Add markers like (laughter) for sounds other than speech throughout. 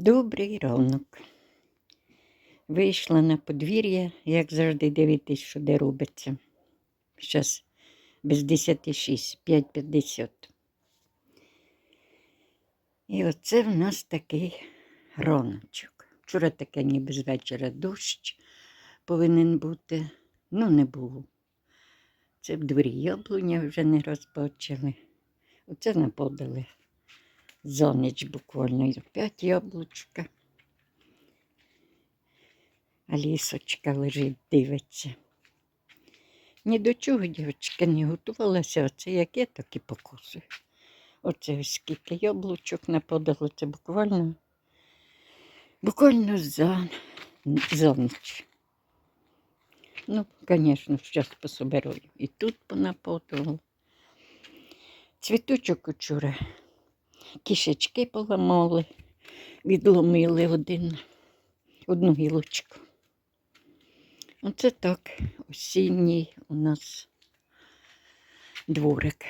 Добрий ранок. Вийшла на подвір'я, як завжди, дивитись, що де робиться. Зараз без 10 6, 5.50. І оце в нас такий раночок. Вчора таке ніби з вечора дощ повинен бути, ну не було. Це в дворі яблуня вже не розбачили. Оце наподали за ніч буквально п'ять яблучка. А лісочка лежить, дивиться. Ні до чого, дівчатка, не готувалася, оце як є, так і покусую. Оце скільки яблучок наподало, це буквально, буквально за, за ніч. Ну, звісно, зараз пособираю. І тут понаподало. Цвіточок учора кішечки поламали, відломили один, одну гілочку. Оце так, осінній у нас дворик.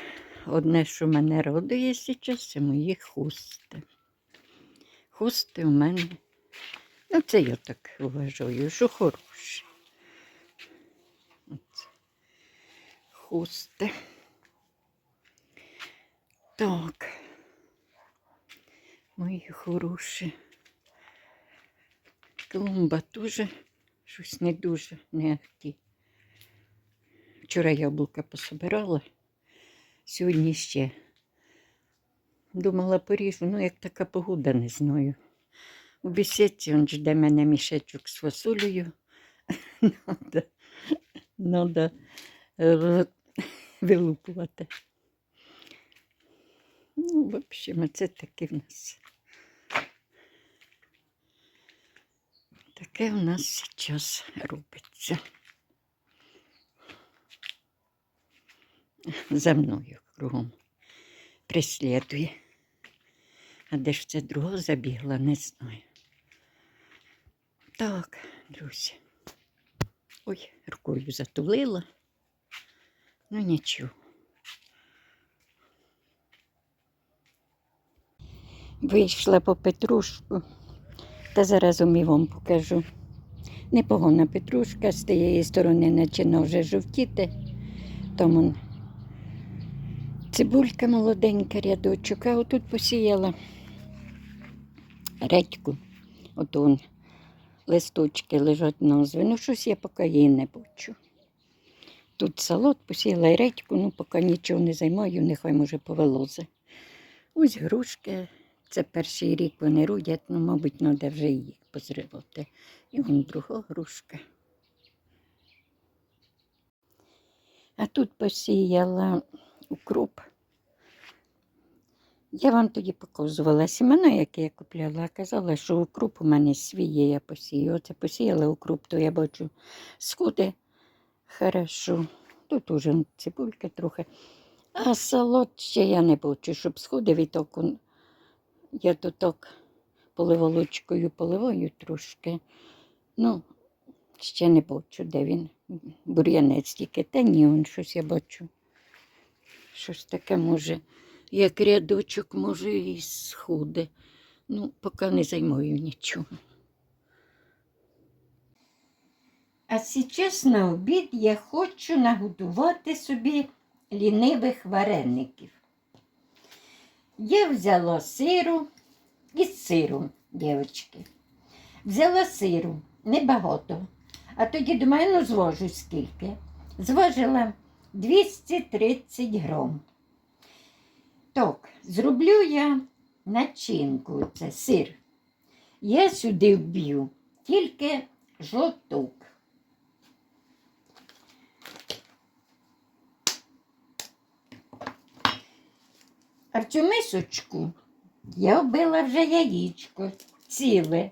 Одне, що мене радує зараз, це мої хусти. Хусти у мене, ну це я так вважаю, що хороші. Оце. Хусти. Так. Мої хороші. Клумба теж щось не дуже не ахті. Вчора яблука пособирала, сьогодні ще. Думала поріжу, ну як така погода, не знаю. У бесідці він жде мене мішечок з фасолею. (laughs) Надо, надо е, вилупувати. Ну, в общем, це таке в нас. Таке в нас зараз робиться. За мною кругом преслідує. А де ж це друга забігла, не знаю. Так, друзі. Ой, рукою затулила. Ну нічого. Вийшла по петрушку, та зараз і вам покажу. Непогана петрушка, з тієї сторони починає вже жовтіти. Тому цибулька молоденька, рядочок, а отут посіяла редьку. От он листочки лежать назви. Ну, щось я поки її не бачу. Тут салат посіяла і редьку, ну поки нічого не займаю, нехай може повилозе. Ось грушки. Це перший рік вони родять, ну, мабуть, треба вже їх позривати. І вон друга грушка. А тут посіяла укроп. Я вам тоді показувала сімена, які я купляла, казала, що укроп у мене свій є, я посію. Оце посіяла укроп, то я бачу сходи хорошо. Тут уже цибулька трохи. А салат ще я не бачу, щоб сходив і так он я тут так поливолочкою поливаю трошки. Ну, ще не бачу, де він. Бур'янець тільки. Та ні, он щось я бачу. Щось таке може, як рядочок, може, і сходи. Ну, поки не займаю нічого. А зараз на обід я хочу наготувати собі лінивих вареників. Я взяла сиру із сиру, дівчатки. Взяла сиру небагато. А тоді думаю, ну звожу скільки. Зважила 230 грам. Так, зроблю я начинку, це сир. Я сюди вб'ю тільки жовток. А в цю мисочку я вбила вже яєчко ціле.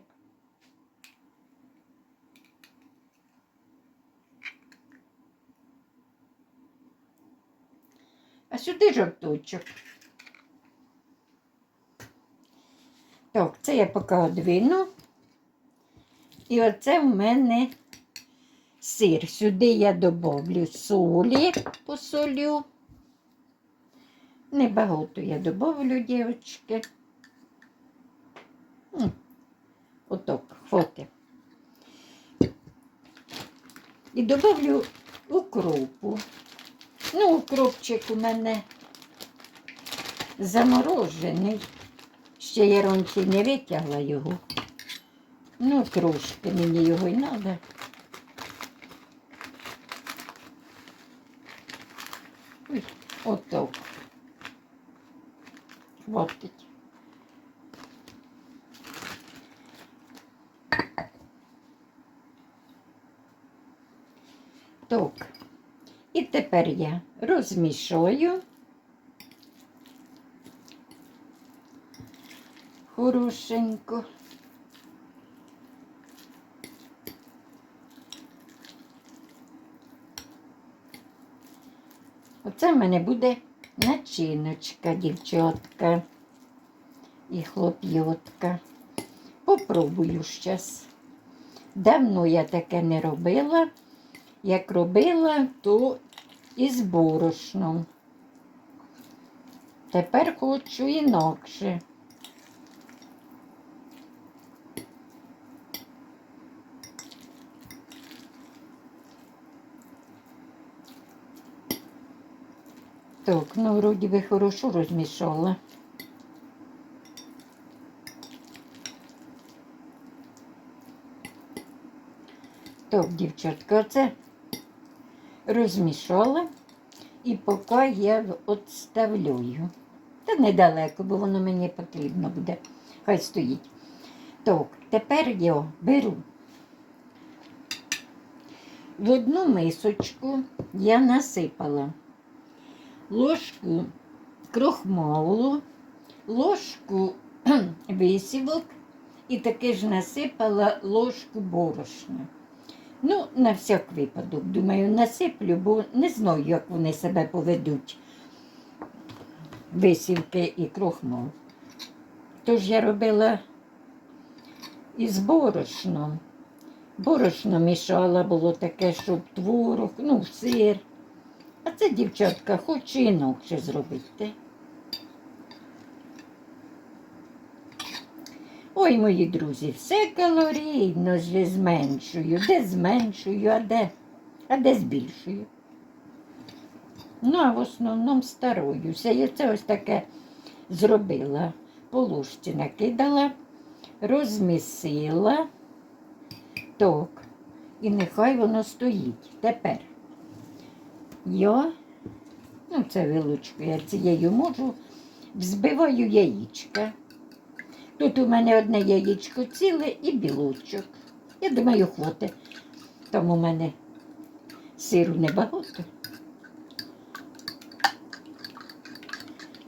А сюди жовточок. Так, це я поки одвину. І оце в мене сир. Сюди я добавлю солі, посолю. Небагато я добавлю, дівчатки. М, Хвати. І добавлю укропу. Ну, укропчик у мене заморожений. Ще я ронці не витягла його. Ну, трошки мені його й треба. Ой, отак. Хватить. Так. І тепер я розмішаю. Хорошенько. Оце в мене буде начиночка, дівчатка і хлоп'ятка. Попробую щас. Давно я таке не робила. Як робила, то із борошном. Тепер хочу інакше. Так, ну вроді би хорошо розмішала. Так, дівчатка, оце розмішала і поки я відставляю. Та недалеко, бо воно мені потрібно буде. Хай стоїть. Так, тепер я беру в одну мисочку я насипала ложку крохмалу, ложку (clears throat) висівок і таки ж насипала ложку борошна. Ну, на всяк випадок, думаю, насиплю, бо не знаю, як вони себе поведуть. Висівки і крохмал. Тож я робила із борошном. Борошно мішала, було таке, щоб творог, ну, сир. А це дівчатка хоче інакше зробити. Ой, мої друзі, все калорійно ж зменшую. Де зменшую, а де, а де збільшую. Ну, а в основному стараюся. Я це ось таке зробила. По ложці накидала, розмісила. Так. І нехай воно стоїть. Тепер я, ну це вилучку, я цією можу, взбиваю яєчка. Тут у мене одне яєчко ціле і білочок. Я думаю, хватить. Там у мене сиру небагато.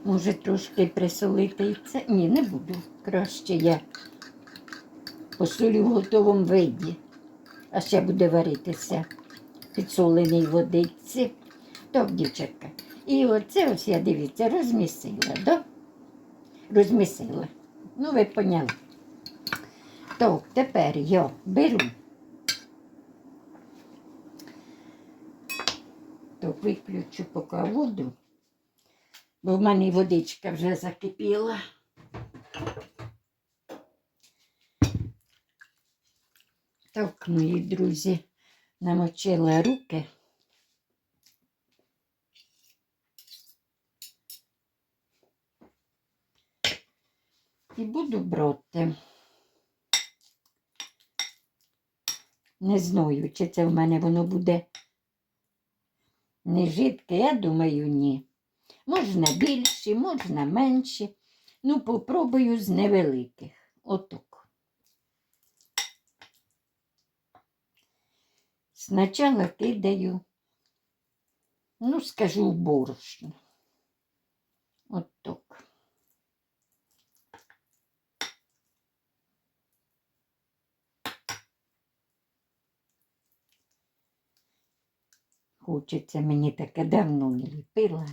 Може, трошки присолити і це? Ні, не буду. Краще я посолю в готовому виді, а ще буде варитися в підсоленій водиці. Так, дівчатка. І оце ось я дивіться, розмісила, да? Розмісила. Ну, ви поняли. Так, тепер я беру. Так, виключу поки воду, бо в мене водичка вже закипіла. Так, мої друзі, намочила руки. І буду брати. Не знаю, чи це в мене воно буде не жидке, я думаю, ні. Можна більші, можна менші. Ну, попробую з невеликих. Отак. Спочатку кидаю, ну, скажу, борошно. Отак. хочеться. Мені таке давно не ліпила.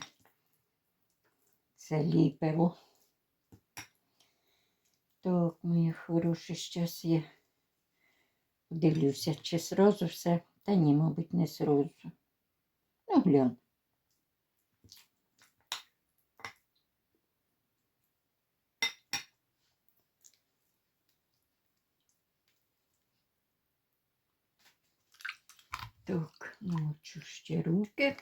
Це ліпило. Так, мої хороші щас я Дивлюся, чи сразу все, та ні, мабуть, не сразу. Ну, глянь. Так, намочу ще руки.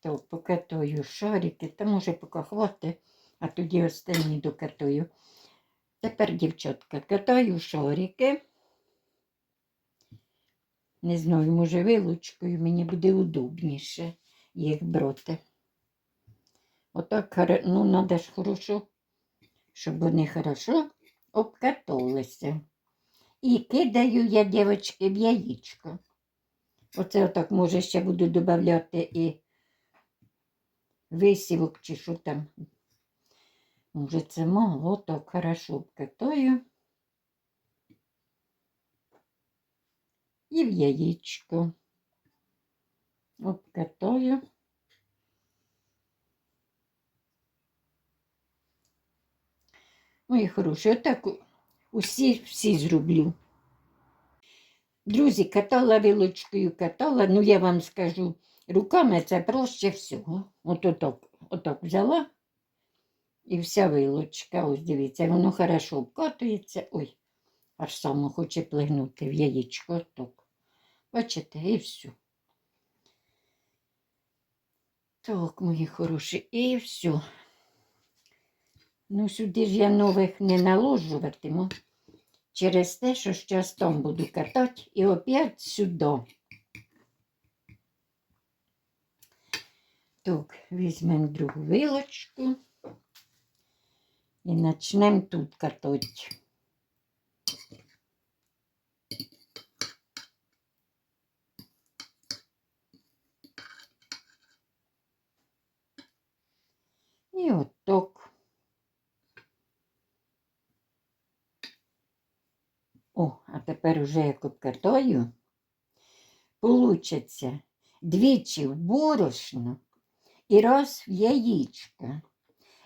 Так, покатаю шарики, та може поки хватить, а тоді останні докатую. Тепер, дівчатка, катаю шарики. Не знаю, може вилучкою мені буде удобніше їх брати. Отак, ну, треба ж хорошо, щоб вони хорошо обкаталися. І кидаю я, дівчатки, в яєчко. Оце отак, може, ще буду додавати і висівок чи що там. Може, це мало, так хорошо обкатаю. І в яєчко. Обкатаю. Мої хороші, отак усі всі зроблю. Друзі, катала вилочкою, катала, ну я вам скажу, руками це проще всього. От отак, отак взяла і вся вилочка, ось дивіться, воно хорошо обкатується. Ой, аж само хоче плигнути в яєчко. Отак. Бачите, і все. Так, мої хороші, і все. Ну, сюди ж я нових не наложуватиму. Через те, що зараз там буду катати і опять сюди. Так, візьмемо другу вилочку і почнемо тут катати. І отак. О, а тепер уже як обкатаю, получиться двічі в борошно і раз в яєчко.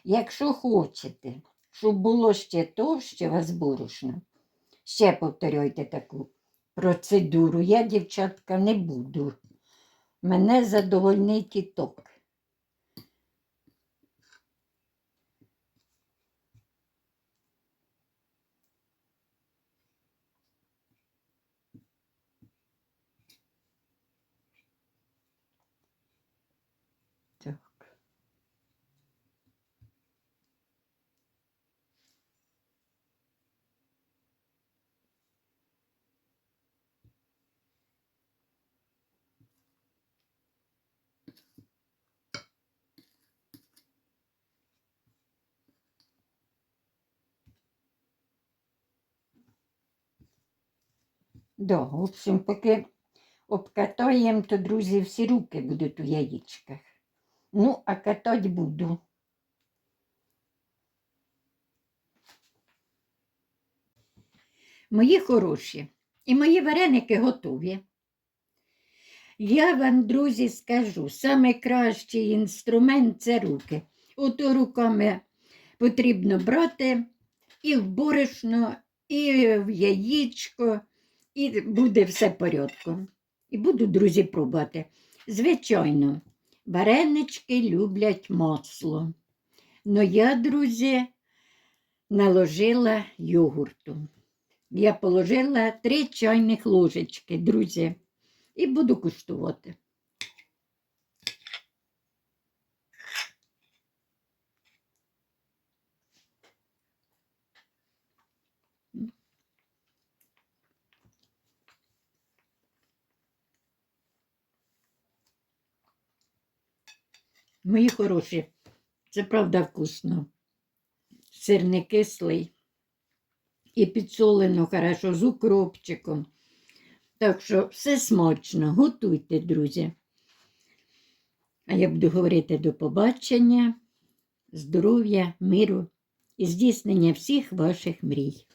Якщо хочете, щоб було ще товще вас борошно, ще повторюйте таку процедуру. Я, дівчатка, не буду. Мене задовольнить і ток. Так. Да, в общем, поки обкатаємо, то, друзі, всі руки будуть у яєчках. Ну, а катати буду. Мої хороші, і мої вареники готові. Я вам, друзі, скажу, найкращий інструмент це руки. Ото руками потрібно брати і в борошно, і в яєчко, і буде все порядку. І буду, друзі, пробувати. Звичайно, варенички люблять масло. Но я, друзі, наложила йогурту. Я положила три чайних ложечки, друзі, і буду куштувати. Мої хороші, це правда вкусно. Сир не кислий і підсолено хорошо з укропчиком. Так що все смачно, готуйте, друзі. А я буду говорити до побачення, здоров'я, миру і здійснення всіх ваших мрій.